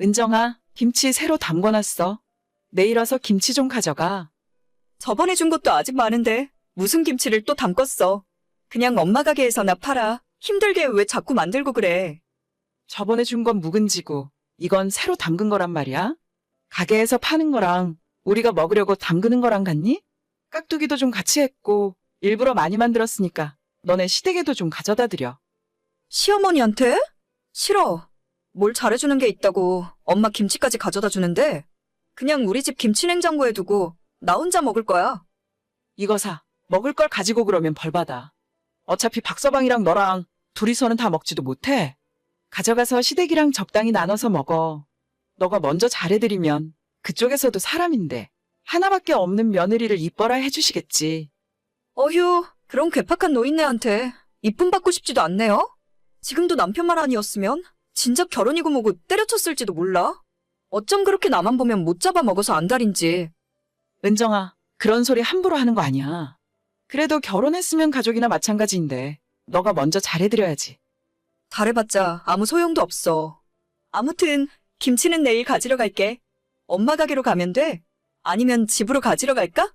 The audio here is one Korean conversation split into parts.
은정아, 김치 새로 담궈놨어. 내일 와서 김치 좀 가져가. 저번에 준 것도 아직 많은데 무슨 김치를 또 담궜어. 그냥 엄마 가게에서나 팔아. 힘들게 왜 자꾸 만들고 그래. 저번에 준 건 묵은지고, 이건 새로 담근 거란 말이야. 가게에서 파는 거랑 우리가 먹으려고 담그는 거랑 같니? 깍두기도 좀 같이 했고, 일부러 많이 만들었으니까 너네 시댁에도 좀 가져다 드려. 시어머니한테? 싫어. 뭘 잘해주는 게 있다고 엄마 김치까지 가져다 주는데 그냥 우리 집 김치 냉장고에 두고 나 혼자 먹을 거야. 이거 사. 먹을 걸 가지고 그러면 벌 받아. 어차피 박서방이랑 너랑 둘이서는 다 먹지도 못해. 가져가서 시댁이랑 적당히 나눠서 먹어. 너가 먼저 잘해드리면 그쪽에서도 사람인데 하나밖에 없는 며느리를 이뻐라 해주시겠지. 어휴, 그런 괴팍한 노인네한테 이쁨 받고 싶지도 않네요. 지금도 남편만 아니었으면 진작 결혼이고 뭐고 때려쳤을지도 몰라. 어쩜 그렇게 나만 보면 못 잡아 먹어서 안달인지. 은정아, 그런 소리 함부로 하는 거 아니야. 그래도 결혼했으면 가족이나 마찬가지인데 너가 먼저 잘해드려야지. 잘해봤자 아무 소용도 없어. 아무튼 김치는 내일 가지러 갈게. 엄마 가게로 가면 돼? 아니면 집으로 가지러 갈까?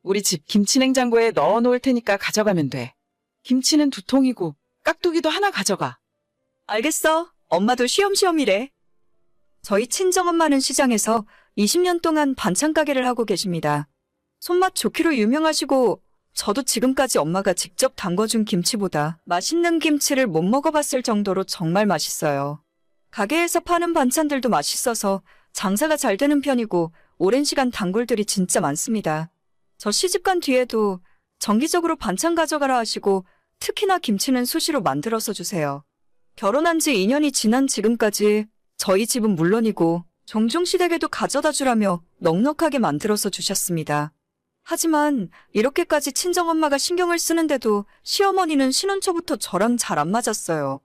우리 집 김치냉장고에 넣어 놓을 테니까 가져가면 돼. 김치는 두 통이고 깍두기도 하나 가져가. 알겠어. 엄마도 쉬엄쉬엄이래. 저희 친정엄마는 시장에서 20년 동안 반찬 가게를 하고 계십니다. 손맛 좋기로 유명하시고 저도 지금까지 엄마가 직접 담궈준 김치보다 맛있는 김치를 못 먹어봤을 정도로 정말 맛있어요. 가게에서 파는 반찬들도 맛있어서 장사가 잘 되는 편이고 오랜 시간 단골들이 진짜 많습니다. 저 시집간 뒤에도 정기적으로 반찬 가져가라 하시고 특히나 김치는 수시로 만들어서 주세요. 결혼한 지 2년이 지난 지금까지 저희 집은 물론이고 종종 시댁에도 가져다 주라며 넉넉하게 만들어서 주셨습니다. 하지만 이렇게까지 친정엄마가 신경을 쓰는데도 시어머니는 신혼 초부터 저랑 잘 안 맞았어요.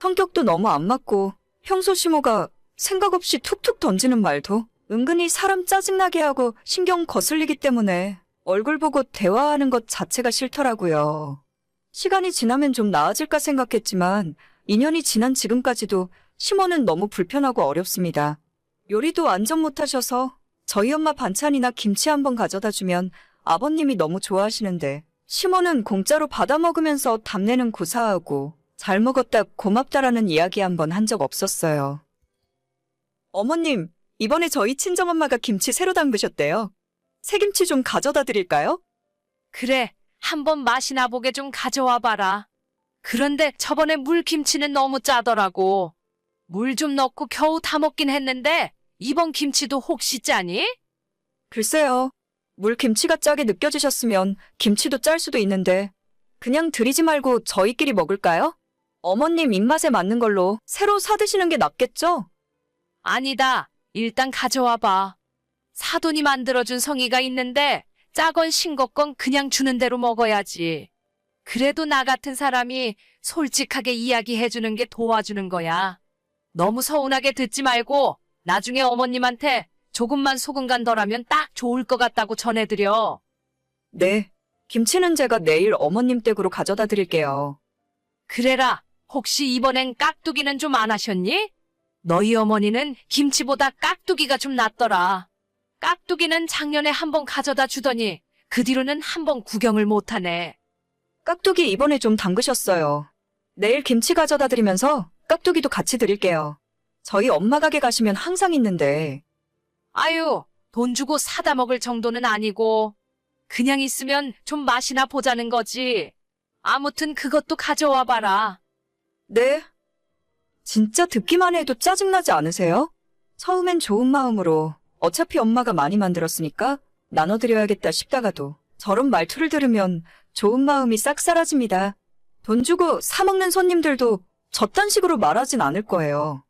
성격도 너무 안 맞고 평소 시모가 생각 없이 툭툭 던지는 말도 은근히 사람 짜증나게 하고 신경 거슬리기 때문에 얼굴 보고 대화하는 것 자체가 싫더라고요. 시간이 지나면 좀 나아질까 생각했지만 2년이 지난 지금까지도 시모는 너무 불편하고 어렵습니다. 요리도 완전 못하셔서 저희 엄마 반찬이나 김치 한번 가져다 주면 아버님이 너무 좋아하시는데 시모는 공짜로 받아 먹으면서 답내는 고사하고 잘 먹었다 고맙다라는 이야기 한번 한 적 없었어요. 어머님, 이번에 저희 친정엄마가 김치 새로 담그셨대요. 새김치 좀 가져다 드릴까요? 그래, 한번 맛이나 보게 좀 가져와 봐라. 그런데 저번에 물김치는 너무 짜더라고. 물 좀 넣고 겨우 다 먹긴 했는데 이번 김치도 혹시 짜니? 글쎄요. 물 김치가 짜게 느껴지셨으면 김치도 짤 수도 있는데 그냥 드리지 말고 저희끼리 먹을까요? 어머님 입맛에 맞는 걸로 새로 사드시는 게 낫겠죠? 아니다. 일단 가져와 봐. 사돈이 만들어준 성의가 있는데 짜건 싱겁건 그냥 주는 대로 먹어야지. 그래도 나 같은 사람이 솔직하게 이야기해주는 게 도와주는 거야. 너무 서운하게 듣지 말고 나중에 어머님한테 조금만 소금 간 덜하면 딱 좋을 것 같다고 전해드려. 네. 김치는 제가 내일 어머님 댁으로 가져다 드릴게요. 그래라. 혹시 이번엔 깍두기는 좀 안 하셨니? 너희 어머니는 김치보다 깍두기가 좀 낫더라. 깍두기는 작년에 한 번 가져다 주더니 그 뒤로는 한 번 구경을 못하네. 깍두기 이번에 좀 담그셨어요. 내일 김치 가져다 드리면서 깍두기도 같이 드릴게요. 저희 엄마 가게 가시면 항상 있는데 아유, 돈 주고 사다 먹을 정도는 아니고 그냥 있으면 좀 맛이나 보자는 거지. 아무튼 그것도 가져와 봐라. 네. 진짜 듣기만 해도 짜증나지 않으세요? 처음엔 좋은 마음으로 어차피 엄마가 많이 만들었으니까 나눠드려야겠다 싶다가도 저런 말투를 들으면 좋은 마음이 싹 사라집니다. 돈 주고 사먹는 손님들도 저딴 식으로 말하진 않을 거예요.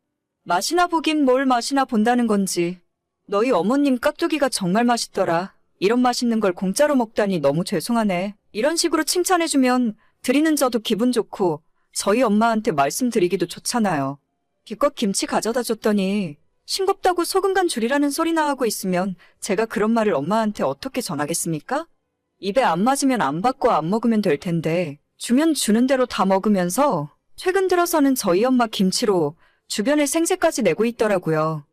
맛이나 보긴 뭘 맛이나 본다는 건지 너희 어머님 깍두기가 정말 맛있더라. 이런 맛있는 걸 공짜로 먹다니 너무 죄송하네. 이런 식으로 칭찬해주면 드리는 저도 기분 좋고 저희 엄마한테 말씀드리기도 좋잖아요. 기껏 김치 가져다 줬더니 싱겁다고 소금 간 줄이라는 소리나 하고 있으면 제가 그런 말을 엄마한테 어떻게 전하겠습니까? 입에 안 맞으면 안 받고 안 먹으면 될 텐데 주면 주는 대로 다 먹으면서 최근 들어서는 저희 엄마 김치로 주변에 생색까지 내고 있더라고요.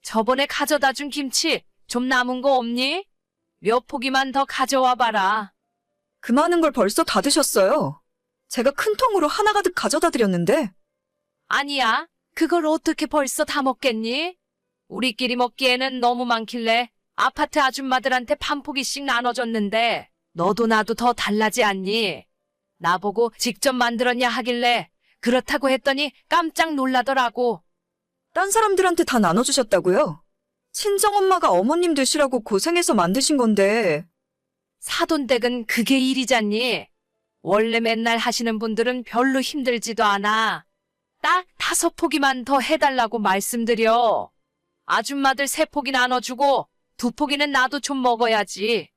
저번에 가져다 준 김치 좀 남은 거 없니? 몇 포기만 더 가져와 봐라. 그 많은 걸 벌써 다 드셨어요. 제가 큰 통으로 하나 가득 가져다 드렸는데 아니야. 그걸 어떻게 벌써 다 먹겠니? 우리끼리 먹기에는 너무 많길래 아파트 아줌마들한테 반 포기씩 나눠줬는데 너도 나도 더 달라지 않니? 나보고 직접 만들었냐 하길래 그렇다고 했더니 깜짝 놀라더라고. 딴 사람들한테 다 나눠주셨다고요? 친정엄마가 어머님 드시라고 고생해서 만드신 건데 사돈댁은 그게 일이잖니. 원래 맨날 하시는 분들은 별로 힘들지도 않아. 딱 다섯 포기만 더 해달라고 말씀드려. 아줌마들 세 포기 나눠주고 두 포기는 나도 좀 먹어야지.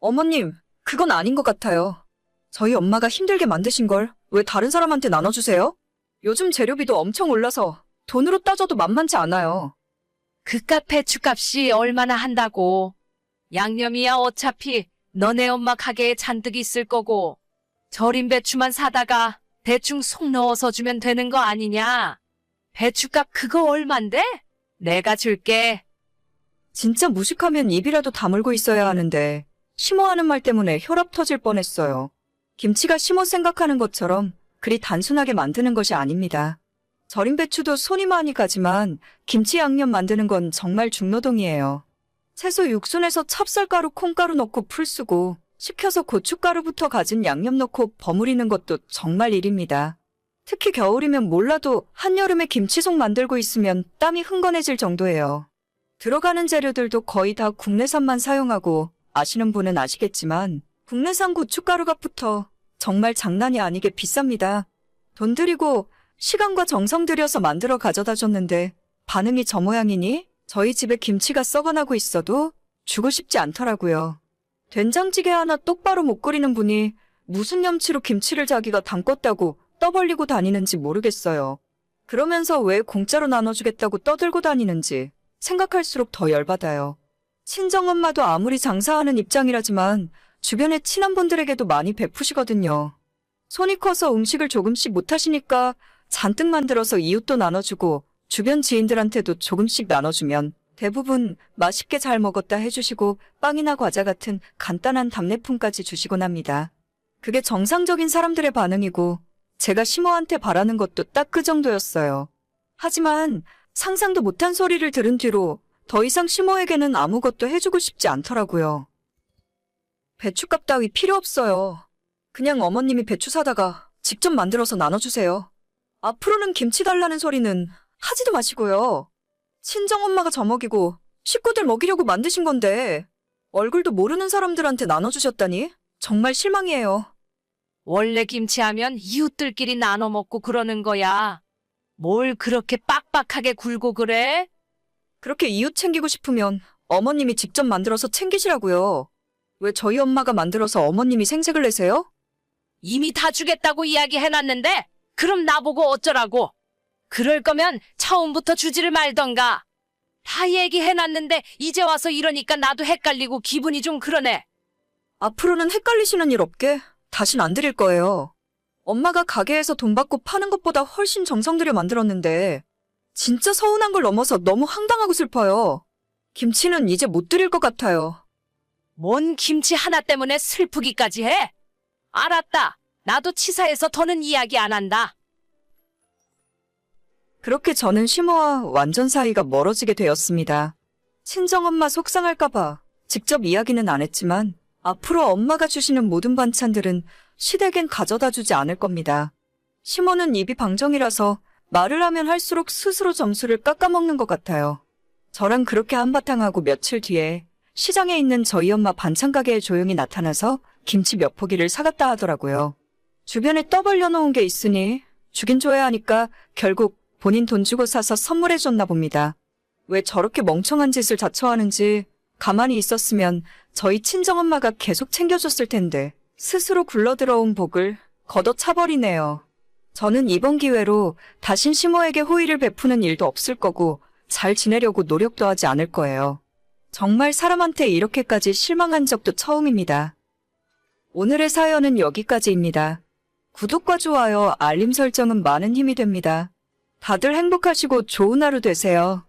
어머님 그건 아닌 것 같아요. 저희 엄마가 힘들게 만드신 걸 왜 다른 사람한테 나눠주세요? 요즘 재료비도 엄청 올라서 돈으로 따져도 만만치 않아요. 그깟 배추값이 얼마나 한다고. 양념이야 어차피 너네 엄마 가게에 잔뜩 있을 거고. 절인 배추만 사다가 대충 속 넣어서 주면 되는 거 아니냐. 배추값 그거 얼만데? 내가 줄게. 진짜 무식하면 입이라도 다물고 있어야 하는데 심오하는 말 때문에 혈압 터질 뻔했어요. 김치가 심오 생각하는 것처럼 그리 단순하게 만드는 것이 아닙니다. 절인 배추도 손이 많이 가지만 김치 양념 만드는 건 정말 중노동이에요. 채소 육순에서 찹쌀가루, 콩가루 넣고 풀 쓰고 식혀서 고춧가루부터 가진 양념 넣고 버무리는 것도 정말 일입니다. 특히 겨울이면 몰라도 한여름에 김치속 만들고 있으면 땀이 흥건해질 정도예요. 들어가는 재료들도 거의 다 국내산만 사용하고 아시는 분은 아시겠지만 국내산 고춧가루 값부터 정말 장난이 아니게 비쌉니다. 돈 들이고 시간과 정성 들여서 만들어 가져다 줬는데 반응이 저 모양이니 저희 집에 김치가 썩어나고 있어도 주고 싶지 않더라고요. 된장찌개 하나 똑바로 못 끓이는 분이 무슨 염치로 김치를 자기가 담궜다고 떠벌리고 다니는지 모르겠어요. 그러면서 왜 공짜로 나눠주겠다고 떠들고 다니는지 생각할수록 더 열받아요. 친정엄마도 아무리 장사하는 입장이라지만 주변에 친한 분들에게도 많이 베푸시거든요. 손이 커서 음식을 조금씩 못하시니까 잔뜩 만들어서 이웃도 나눠주고 주변 지인들한테도 조금씩 나눠주면 대부분 맛있게 잘 먹었다 해주시고 빵이나 과자 같은 간단한 답례품까지 주시곤 합니다. 그게 정상적인 사람들의 반응이고 제가 심호한테 바라는 것도 딱 그 정도였어요. 하지만 상상도 못한 소리를 들은 뒤로 더 이상 심호에게는 아무것도 해주고 싶지 않더라고요. 배추값 따위 필요 없어요. 그냥 어머님이 배추 사다가 직접 만들어서 나눠주세요. 앞으로는 김치 달라는 소리는 하지도 마시고요. 친정엄마가 저 먹이고 식구들 먹이려고 만드신 건데 얼굴도 모르는 사람들한테 나눠주셨다니 정말 실망이에요. 원래 김치하면 이웃들끼리 나눠 먹고 그러는 거야. 뭘 그렇게 빡빡하게 굴고 그래? 그렇게 이웃 챙기고 싶으면 어머님이 직접 만들어서 챙기시라고요. 왜 저희 엄마가 만들어서 어머님이 생색을 내세요? 이미 다 주겠다고 이야기해놨는데 그럼 나보고 어쩌라고? 그럴 거면 처음부터 주지를 말던가. 다 얘기해놨는데 이제 와서 이러니까 나도 헷갈리고 기분이 좀 그러네. 앞으로는 헷갈리시는 일 없게 다신 안 드릴 거예요. 엄마가 가게에서 돈 받고 파는 것보다 훨씬 정성 들여 만들었는데 진짜 서운한 걸 넘어서 너무 황당하고 슬퍼요. 김치는 이제 못 드릴 것 같아요. 뭔 김치 하나 때문에 슬프기까지 해? 알았다. 나도 치사해서 더는 이야기 안 한다. 그렇게 저는 심호와 완전 사이가 멀어지게 되었습니다. 친정엄마 속상할까봐 직접 이야기는 안 했지만 앞으로 엄마가 주시는 모든 반찬들은 시댁엔 가져다 주지 않을 겁니다. 심호는 입이 방정이라서 말을 하면 할수록 스스로 점수를 깎아먹는 것 같아요. 저랑 그렇게 한바탕 하고 며칠 뒤에 시장에 있는 저희 엄마 반찬 가게에 조용히 나타나서 김치 몇 포기를 사갔다 하더라고요. 주변에 떠벌려 놓은 게 있으니 주긴 줘야 하니까 결국 본인 돈 주고 사서 선물해 줬나 봅니다. 왜 저렇게 멍청한 짓을 자처하는지 가만히 있었으면 저희 친정엄마가 계속 챙겨줬을 텐데 스스로 굴러들어온 복을 걷어차버리네요. 저는 이번 기회로 다신 시모에게 호의를 베푸는 일도 없을 거고 잘 지내려고 노력도 하지 않을 거예요. 정말 사람한테 이렇게까지 실망한 적도 처음입니다. 오늘의 사연은 여기까지입니다. 구독과 좋아요, 알림 설정은 많은 힘이 됩니다. 다들 행복하시고 좋은 하루 되세요.